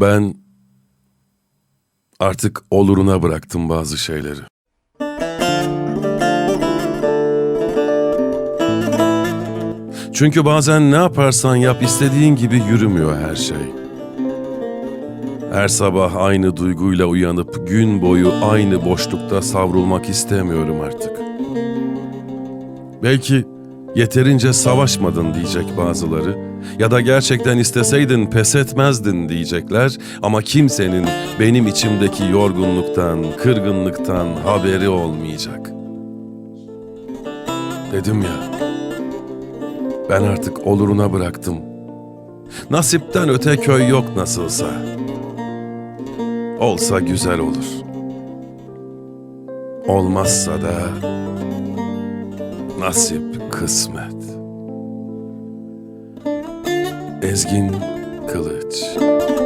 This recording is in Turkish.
Ben artık oluruna bıraktım bazı şeyleri. Çünkü bazen ne yaparsan yap istediğin gibi yürümüyor her şey. Her sabah aynı duyguyla uyanıp gün boyu aynı boşlukta savrulmak istemiyorum artık. Belki yeterince savaşmadın diyecek bazıları ya da gerçekten isteseydin pes etmezdin diyecekler ama kimsenin benim içimdeki yorgunluktan, kırgınlıktan haberi olmayacak. Dedim ya, ben artık oluruna bıraktım. Nasipten öte köy yok nasılsa. Olsa güzel olur. Olmazsa da nasip, kısmet. Ezgin Kılıç Müzik